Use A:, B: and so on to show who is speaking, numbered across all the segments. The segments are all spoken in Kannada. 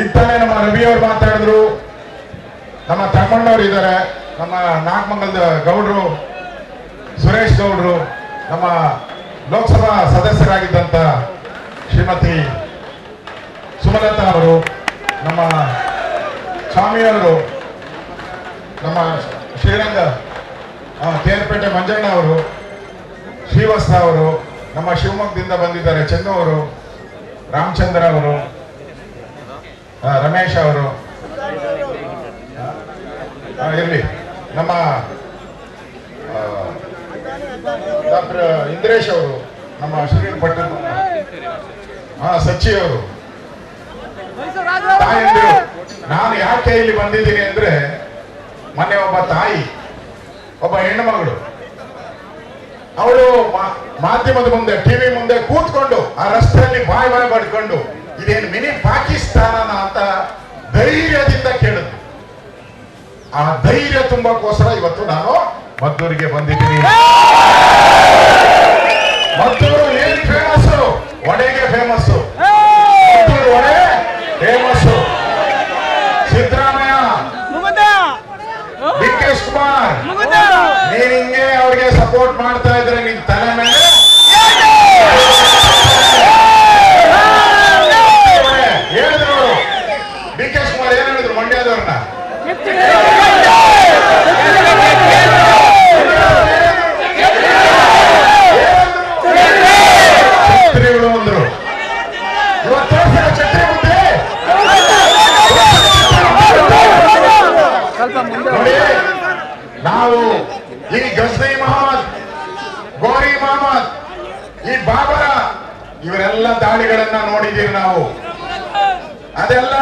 A: ಇತ್ತಾನೆ ನಮ್ಮ ರವಿ ಅವರು ಮಾತಾಡಿದ್ರು. ನಮ್ಮ ತಮ್ಮಣ್ಣವ್ರು ಇದ್ದಾರೆ. ನಮ್ಮ ನಾಗಮಂಗಲದ ಗೌಡ್ರು, ಸುರೇಶ್ ಗೌಡ್ರು, ನಮ್ಮ ಲೋಕಸಭಾ ಸದಸ್ಯರಾಗಿದ್ದಂತ ಶ್ರೀಮತಿ ಸುಮಲತಾ ಅವರು, ನಮ್ಮ ಸ್ವಾಮಿಯವರು, ನಮ್ಮ ಶ್ರೀರಂಗ ಕೇರ್ಪೇಟೆ ಮಂಜಣ್ಣ ಅವರು, ಶ್ರೀವತ್ಸ ಅವರು, ನಮ್ಮ ಶಿವಮೊಗ್ಗದಿಂದ ಬಂದಿದ್ದಾರೆ ಚೆನ್ನು ಅವರು ರಾಮಚಂದ್ರ ಅವರು ರಮೇಶ್ ಅವರು. ಇರ್ಲಿ. ನಮ್ಮ ಡಾಕ್ಟರ್ ಇಂದ್ರೇಶ್ ಅವರು, ನಮ್ಮ ಶ್ರೀಪಟ್ಟ ಹಾ ಸಚ್ಚಿ ಅವರು. ನಾನು ಯಾಕೆ ಇಲ್ಲಿ ಬಂದಿದ್ದೀನಿ ಅಂದ್ರೆ ಮೊನ್ನೆ ಒಬ್ಬ ತಾಯಿ, ಒಬ್ಬ ಹೆಣ್ಣು ಮಗಳು. ಅವಳು ಮಾಧ್ಯಮದ ಮುಂದೆ, ಟಿವಿ ಮುಂದೆ ಕೂತ್ಕೊಂಡು ಆ ರಸ್ತೆಯಲ್ಲಿ ಬಾಯ್ ಬಾಯ್ ಬಡ್ಕೊಂಡು ಇದೇನು ಮಿನಿ ಪಾಕಿಸ್ತಾನನ ಅಂತ ಧೈರ್ಯದಿಂದ ಕೇಳಿದ್ರು. ಆ ಧೈರ್ಯ ತುಂಬಕ್ಕೋಸ್ಕರ ಇವತ್ತು ನಾನು ಮದ್ದೂರಿಗೆ ಬಂದಿದ್ದೀನಿ. ಮದ್ದೂರು ಏನ್ famous ಒಡೆಗೆ famous vada famous Siddaramaiah. D K Shivakumar ನೀನ್ ಹಿಂಗೆ ಅವ್ರಿಗೆ ಸಪೋರ್ಟ್ ಮಾಡ್ತಾ ಇದ್ರೆ ನಿನ್ ತಲೆ ಮೇಲೆ ಹೇಳಿದ್ರು ನೋಡು ಡಿ ಕೆ ಶಿವಕುಮಾರ್ ಏನ್ ಹೇಳಿದ್ರು ಮಂಡ್ಯದವ್ರನ್ನ ಛತ್ರಿಗಳು ಅಂದ್ರು ಇವತ್ತು ತೋರ್ಸಿದ ಛತ್ರಿ ಮುಂದೆ ನೋಡಿ ನಾವು ಈ ಗಸೈ ಮಹಮ್ಮದ್, ಗೋರಿ ಮಹಮ್ಮದ್, ಈ ಬಾಬರ, ಇವರೆಲ್ಲ ದಾಳಿಗಳನ್ನ ನೋಡಿದೀವಿ ನಾವು. ಅದೆಲ್ಲ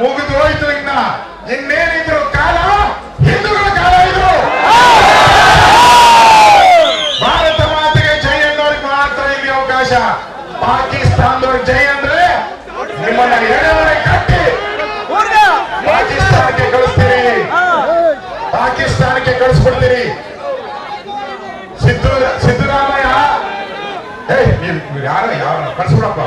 A: ಮುಗಿದು ಹೋಯ್ತು ಇನ್ನ. ಇನ್ನೇನಿದ್ರು ಕಾಲ? ಹಿಂದೂಗಳ ಕಾಲ ಇದ್ರು ಭಾರತ ಮಾತೆಗೆ ಜೈ ಅನ್ನೋರಿಗೆ ಮಾತ್ರ ಇಲ್ಲಿ ಅವಕಾಶ. ಪಾಕಿಸ್ತಾನದವ್ರಿಗೆ ಜೈ ಅಂದ್ರೆ ನಿಮ್ಮನ್ನ ಪಾಕಿಸ್ತಾನಕ್ಕೆ ಸಿದ್ದು ಸಿದ್ದರಾಮಯ್ಯ ಏ ನೀವು ಯಾರ? ಯಾರ? ಕಳಿಸ್ಬಿಡಪ್ಪ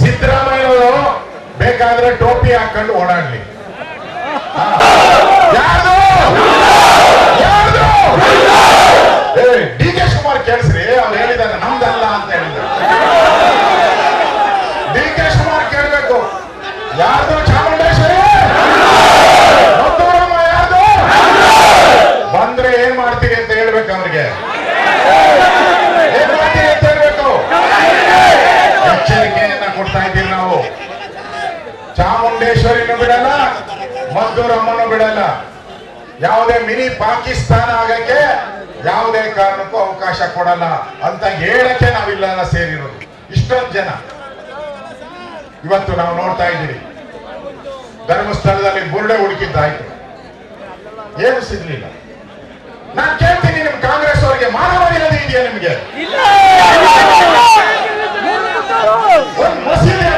A: ಸಿದ್ದರಾಮಯ್ಯವರು ಬೇಕಾದ್ರೆ ಟೋಪಿ ಹಾಕೊಂಡು ಓಡಾಡ್ಲಿ. ಹಾ. ಚಾಮುಂಡೇಶ್ವರಿನೂ ಬಿಡಲ್ಲ ಮದ್ದೂರಮ್ಮನೂ ಬಿಡಲ್ಲ. ಯಾವುದೇ ಮಿನಿ ಪಾಕಿಸ್ತಾನ ಆಗಕ್ಕೆ ಯಾವುದೇ ಕಾರಣಕ್ಕೂ ಅವಕಾಶ ಕೊಡಲ್ಲ ಅಂತ ಹೇಳಕ್ಕೆ ನಾವಿಲ್ಲ ಸೇರಿರೋದು. ಇಷ್ಟೊಂದು ಜನ. ಇವತ್ತು ನಾವು ನೋಡ್ತಾ ಇದ್ದೀವಿ. ಧರ್ಮಸ್ಥಳದಲ್ಲಿ ಬುರುಡೆ ಹುಡುಕಿದ್ದಾಯ್ತು. ಏನು ಸಿಗ್ಲಿಲ್ಲ. ನಾನು ಕೇಳ್ತೀನಿ ನಿಮ್ ಕಾಂಗ್ರೆಸ್ ಅವರಿಗೆ ಮಾನವ ಇದೆಯಾ ನಿಮ್ಗೆ? ಒಂದ್ ಮಸೀದಿ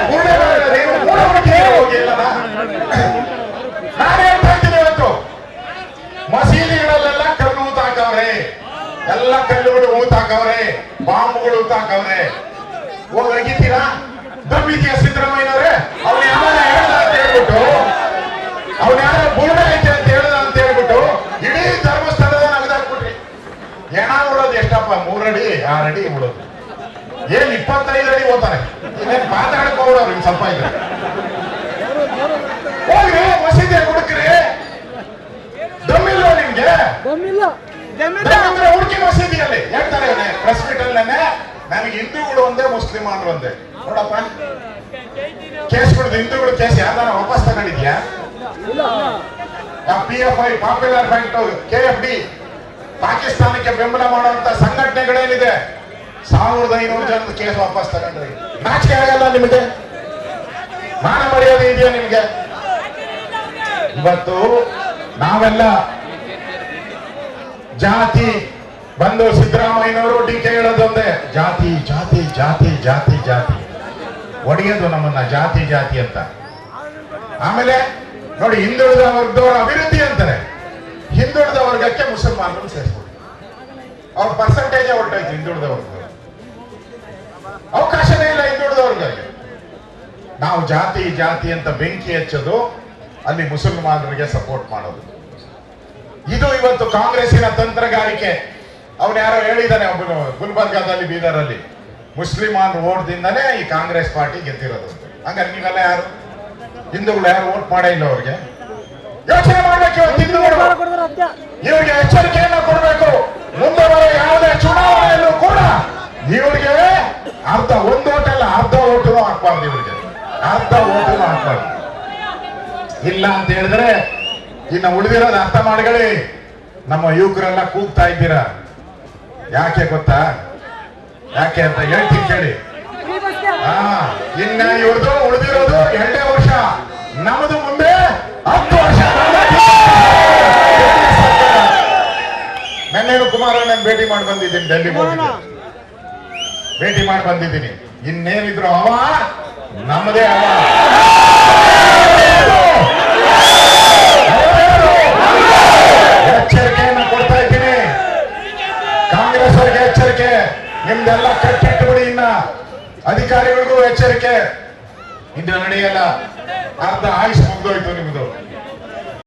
A: ಬಾಂಬುಗಳು ಅವ್ರೆ ಹೋಗಿ ಒಗಿತೀರಾ ದಮ್ಮಿದ್ಯಾ ಸಿದ್ದರಾಮಯ್ಯನವ್ರೆ? ಅವ್ನ ಯಾರ ಹೇಳ್ದ ಅಂತ ಹೇಳ್ಬಿಟ್ಟು ಅವ್ನ ಯಾರ ಬುರುಡೆ ಐತೆ ಅಂತ ಹೇಳ್ದ ಅಂತ ಹೇಳ್ಬಿಟ್ಟು ಇಡೀ ಧರ್ಮಸ್ಥಳದ ನಗದಾಕ್ಬಿಟ್ರಿ ಹೆಣ ಉಳೋದು ಎಷ್ಟಪ್ಪ? ಮೂರಡಿ ಆರಡಿ ಉಳೋದು. ಏನ್ ಇಪ್ಪತ್ತೈದು ಅಡಿ ಓದ್ತಾರೆ? ಇನ್ನೇನ್ ಮಾತಾಡಕ್ ಹೋಗ್ಬಿಡೋರು ಇನ್ ಸ್ವಲ್ಪ ಇದ್ರೆ. ಹೋಗ್ರಿ ಮಸೀದಿ ಹುಡುಕ್ರಿ.
B: ದಮ್ಮಿಲ್ಲ.
A: ನಿಮ್ಗೆ ಹುಡುಕಿ ಮಸೀದಿಯಲ್ಲಿ. ಹೇಳ್ತಾರೆ ಪ್ರೆಸ್ ಮೀಟ್ ಅಲ್ಲೇನೆ. ನನಗೆ ಹಿಂದೂಗಳು ಒಂದೇ ಮುಸ್ಲಿಮಾನರು ಒಂದೇ. ನೋಡಪ್ಪ. ಕೇಸ್ ಕೊಡೋದು ಹಿಂದೂಗಳು ಕೇಸ್ ಯಾವ್ದಾರ ವಾಪಸ್ ತಗೊಂಡಿದ್ಯಾ? P F I popular front K F D. ಪಾಕಿಸ್ತಾನಕ್ಕೆ ಬೆಂಬಲ ಮಾಡುವಂತ ಸಂಘಟನೆಗಳೇನಿದೆ? ಸಾವಿರದ ಐನೂರು ಜನದ ಕೇಸ್ ವಾಪಸ್ ತಗೊಂಡ್ರಿ. ನಾಚಿಕೆ ಆಗಲ್ಲ ನಿಮಗೆ? ಮಾನ ಮರ್ಯಾದೆ ಇದೆಯಾ ನಿಮ್ಗೆ? ಇವತ್ತು ನಾವೆಲ್ಲ ಜಾತಿ ಬಂದು ಸಿದ್ದರಾಮಯ್ಯನವರು ಡಿ ಕೆ ಹೇಳೋದೊಂದೇ ಜಾತಿ ಜಾತಿ ಜಾತಿ ಜಾತಿ ಜಾತಿ. ಒಡೆಯೋದು ನಮ್ಮನ್ನ ಜಾತಿ ಜಾತಿ ಅಂತ. ಆಮೇಲೆ ನೋಡಿ, ಹಿಂದುಳಿದ ವರ್ಗದವರ ಅಭಿವೃದ್ಧಿ ಅಂತಾರೆ. ಹಿಂದುಳಿದ ವರ್ಗಕ್ಕೆ ಮುಸಲ್ಮಾನರು ಸೇರಿಸ್ಬೋದು. ಅವ್ರ ಪರ್ಸೆಂಟೇಜ್ ಹೊರಟೋಯ್ತು ಹಿಂದುಳಿದ ವರ್ಗದವರು. ಅವಕಾಶನೇ ಇಲ್ಲ ಹಿಂದುಳಿದವ್ರಿಗೆ ನಾವು ಜಾತಿ ಜಾತಿ ಅಂತ ಬೆಂಕಿ ಹಚ್ಚೋದು, ಅಲ್ಲಿ ಮುಸಲ್ಮಾನರಿಗೆ ಸಪೋರ್ಟ್ ಮಾಡೋದು. ಇದು ಇವತ್ತು ಕಾಂಗ್ರೆಸ್ಸಿನ ತಂತ್ರಗಾರಿಕೆ. ಅವನು ಯಾರೋ ಹೇಳಿದ್ದಾನೆ ಒಬ್ಬನು ಗುಲ್ಬರ್ಗಾದಲ್ಲಿ, ಬೀದರಲ್ಲಿ. ಮುಸ್ಲಿಮಾನ್ ಓಟ್ದಿಂದಲೇ ಈ ಕಾಂಗ್ರೆಸ್ ಪಾರ್ಟಿ ಗೆದ್ದಿರೋದು. ಹಂಗಾರೆ ನೀವೆಲ್ಲ ಯಾರು? ಹಿಂದೂಗಳು ಯಾರು ವೋಟ್ ಮಾಡೇ ಇಲ್ಲ ಅವ್ರಿಗೆ? ಯೋಚನೆ ಮಾಡ್ಬೇಕು ಹಿಂದೂಗಳು. ಇವ್ರಿಗೆ ಎಚ್ಚರಿಕೆಯನ್ನ ಕೊಡಬೇಕು. ಮುಂದೆ ಬರೋ ಯಾವುದೇ ಚುನಾವಣೆಯಲ್ಲೂ ಕೂಡ ಇವ್ರಿಗೆ ಅರ್ಧ ಒಂದು ಓಟಲ್ಲ ಅರ್ಧ ಓಟು ಹಾಕ್ಬಾರ್ದು ಇವ್ರಿಗೆ. ಅರ್ಧ ಓಟು ಹಾಕ್ಬಾರ್ದು. ಇಲ್ಲ ಅಂತ ಹೇಳಿದ್ರೆ ಇನ್ನು ಉಳಿದಿರೋದು ಅರ್ಥ ಮಾಡ್ಕೊಳ್ಳಿ. ನಮ್ಮ ಯುವಕರೆಲ್ಲ ಕೂಗ್ತಾ ಇದ್ದೀರಾ? ಯಾಕೆ ಗೊತ್ತಾ? ಯಾಕೆ ಅಂತ ಹೇಳ್ತೀನಿ ಕೇಳಿ. ಹಾ ಇನ್ನ ಇವ್ರದ್ದು ಉಳಿದಿರೋದು ಎರಡೇ ವರ್ಷ. ನಮ್ದು ಮುಂದೆ ಹತ್ತು ವರ್ಷ. ಬೆನ್ನೇಲು ಕುಮಾರ ನಾನು ಭೇಟಿ ಮಾಡಿ ಬಂದಿದ್ದೀನಿ ಡೆಲ್ಲಿ ಭೇಟಿ ಮಾಡಿ ಬಂದಿದ್ದೀನಿ. ಇನ್ನೇನಿದ್ರು ಅವ? ನಮ್ಮದೇ ಅವ. ಎಚ್ಚರಿಕೆ ನಿಮ್ದೆಲ್ಲ ಕಟ್ಟಿಟ್ಟು ಬಿಡಿ ಇನ್ನ. ಅಧಿಕಾರಿಗಳಿಗೂ ಎಚ್ಚರಿಕೆ. ಇನ್ನು ನಡೆಯಲ್ಲ. ಅರ್ಧ ಆಯುಷ್ ಮುಗ್ದೋಯ್ತು ನಿಮ್ದು.